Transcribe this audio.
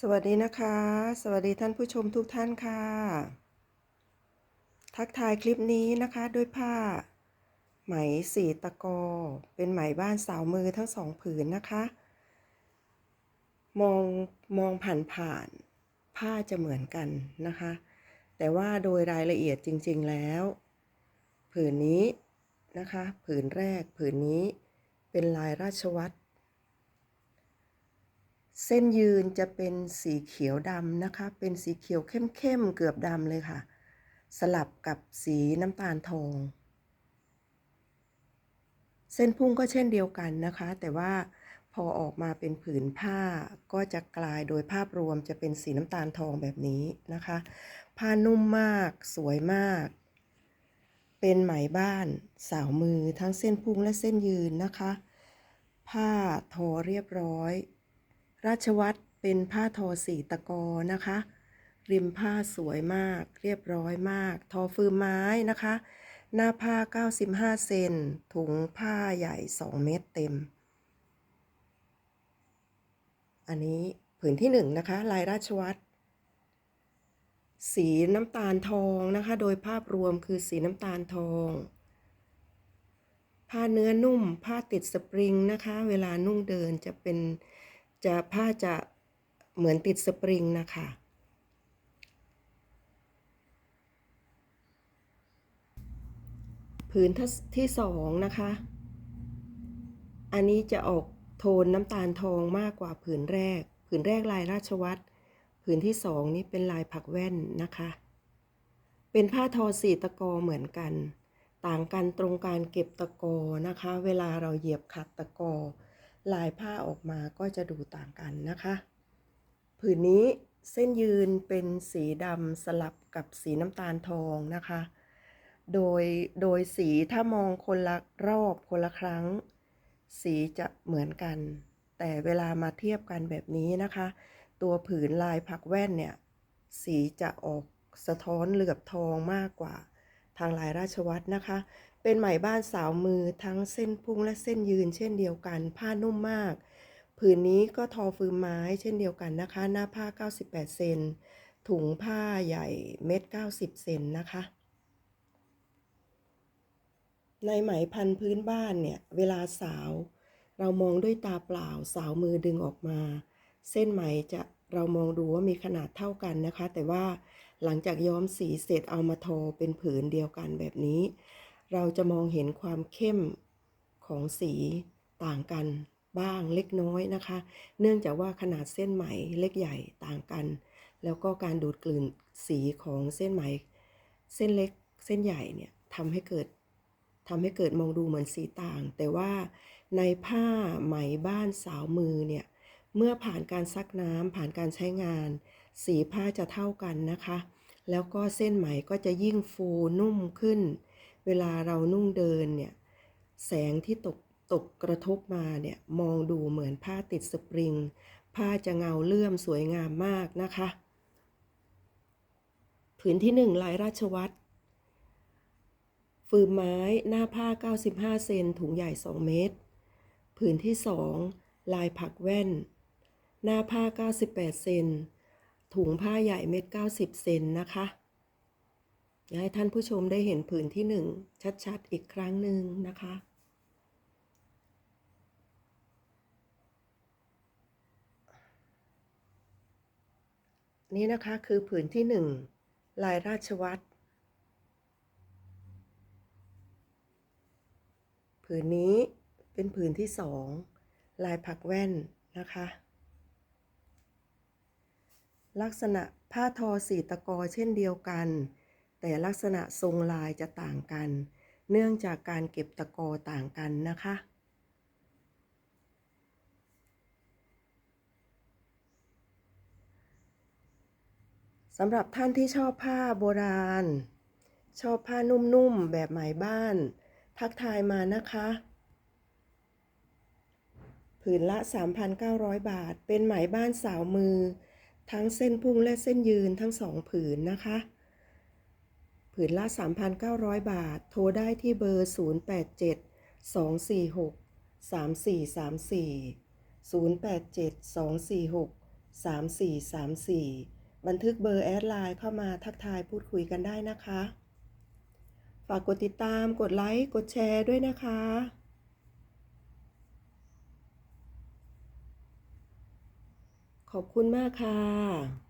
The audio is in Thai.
สวัสดีนะคะ สวัสดีท่านผู้ชมทุกท่านค่ะ ทักทายคลิปนี้นะคะด้วยผ้า ไหมสีตะกอ เป็นไหมบ้านสาวมือทั้งสองผืนนะคะ มองมองผ่านผ่านผ้าจะเหมือนกันนะคะ แต่ว่าโดยรายละเอียดจริง ๆแล้ว ผืนนี้นะคะ ผืนแรกผืนนี้เป็นลายราชวัตร เส้นยืนจะเป็นสีเขียวดำนะคะ เป็นสีเขียวเข้มๆเกือบดำเลยค่ะ สลับกับสีน้ำตาลทอง เส้นพุ่งก็เช่นเดียวกันนะคะ แต่ว่าพอออกมาเป็นผืนผ้าก็จะกลายโดยภาพรวมจะเป็นสีน้ำตาลทองแบบนี้นะคะ ผ้านุ่มมากสวยมาก เป็นไหมบ้านสาวมือทั้งเส้นพุ่งและเส้นยืนนะคะ ผ้าทอเรียบร้อย ราชวัตรเป็นผ้าทอสีตะกอนะคะ ริมผ้าสวยมาก เรียบร้อยมาก ทอฟืนไม้นะคะ หน้าผ้า 95 เซนถุงผ้าใหญ่ 2 เมตรเต็ม อันนี้ผืนที่หนึ่งนะคะ ลายราชวัตรสีน้ำตาลทองนะคะ โดยภาพรวมคือสีน้ำตาลทอง ผ้าเนื้อนุ่ม ผ้าติดสปริงนะคะ เวลานุ่งเดินจะเป็น จะผ้าจะเหมือนติดสปริงนะคะ ผืนที่สองนะคะ อันนี้จะออกโทนน้ำตาลทองมากกว่าผืนแรก ผืนแรกลายราชวัตรผืนที่สองนี่เป็นลายผักแว่นนะคะ เป็นผ้าทอสีตะกอเหมือนกัน ต่างกันตรงการเก็บตะกอนะคะ เวลาเราเหยียบขัดตะกอ ลายผ้าออกมาก็จะดูต่างกันนะคะ ผืนนี้เส้นยืนเป็นสีดำสลับกับสีน้ำตาลทองนะคะ โดยโดยสีถ้ามองคนละรอบคนละครั้ง สีจะเหมือนกัน แต่เวลามาเทียบกันแบบนี้นะคะ ตัวผืนลายผักแว่นเนี่ย สีจะออกสะท้อนเหลือบทองมากกว่าทางลายราชวัตรนะคะ เป็นไหมบ้านสาวมือทั้งเส้นพุ่งและเส้นยืน เช่นเดียวกัน ผ้านุ่มมาก ผืนนี้ก็ทอฟืนไม้เช่นเดียวกันนะคะ หน้าผ้า 98 เซน ถุงผ้าใหญ่เม็ด90 เซนนะคะ ในไหมพันพื้นบ้านเนี่ย เวลาสาว เรามองด้วยตาเปล่าสาวมือดึงออกมา เส้นไหมจะเรามองดูว่ามีขนาดเท่ากันนะคะ แต่ว่าหลังจากย้อมสีเสร็จเอามาทอเป็นผืนเดียวกันแบบนี้ เราจะมองเห็นความเข้มของสีต่างกันบ้างเล็กน้อยนะคะ เนื่องจากว่าขนาดเส้นไหมเล็กใหญ่ต่างกัน แล้วก็การดูดกลืนสีของเส้นไหม เส้นเล็กเส้นใหญ่เนี่ยทำให้เกิดทำให้เกิดมองดูเหมือนสีต่าง แต่ว่าในผ้าไหมบ้านสาวมือเนี่ยเมื่อผ่านการซักน้ำผ่านการใช้งาน สีผ้าจะเท่ากันนะคะ แล้วก็เส้นไหมก็จะยิ่งฟูนุ่มขึ้น เวลาเรานุ่งเดินเนี่ยแสงที่ตกตกกระทบมาเนี่ยมองดูเหมือนผ้าติดสปริง ผ้าจะเงาเลื่อมสวยงามมากนะคะ ผืนที่หนึ่งลายราชวัตรฟืนไม้หน้าผ้า 95 เซนถุงใหญ่ 2 เมตร ผืนที่สองลายผักแว่น หน้าผ้า 98 เซนถุงผ้าใหญ่เม็ด90 เซนนะคะ อยากให้ท่านผู้ชมได้เห็นผืนที่หนึ่งชัดๆ อีกครั้งหนึ่งนะคะ นี่นะคะคือผืนที่หนึ่งลายราชวัตรผืนนี้เป็นผืนที่สองลายผักแว่นนะคะ ลักษณะผ้าทอสีตะกอเช่นเดียวกัน แต่ลักษณะทรงลายจะต่างกัน เนื่องจากการเก็บตะกอต่างกันนะคะ สำหรับท่านที่ชอบผ้าโบราณ ชอบผ้านุ่มๆ แบบไหมบ้าน ทักทายมานะคะผืนละ 3,900 บาท เป็นไหมบ้านสาวมือ ทั้งเส้นพุ่งและเส้นยืนทั้งสองผืนนะคะ ผืนละ 3,900 บาท โทรได้ที่เบอร์ 087 246 3434 087 246 3434 บันทึกเบอร์แอดไลน์เข้ามาทักทายพูดคุยกันได้นะคะ ฝากกดติดตามกดไลค์ กดแชร์ด้วยนะคะขอบคุณมากค่ะ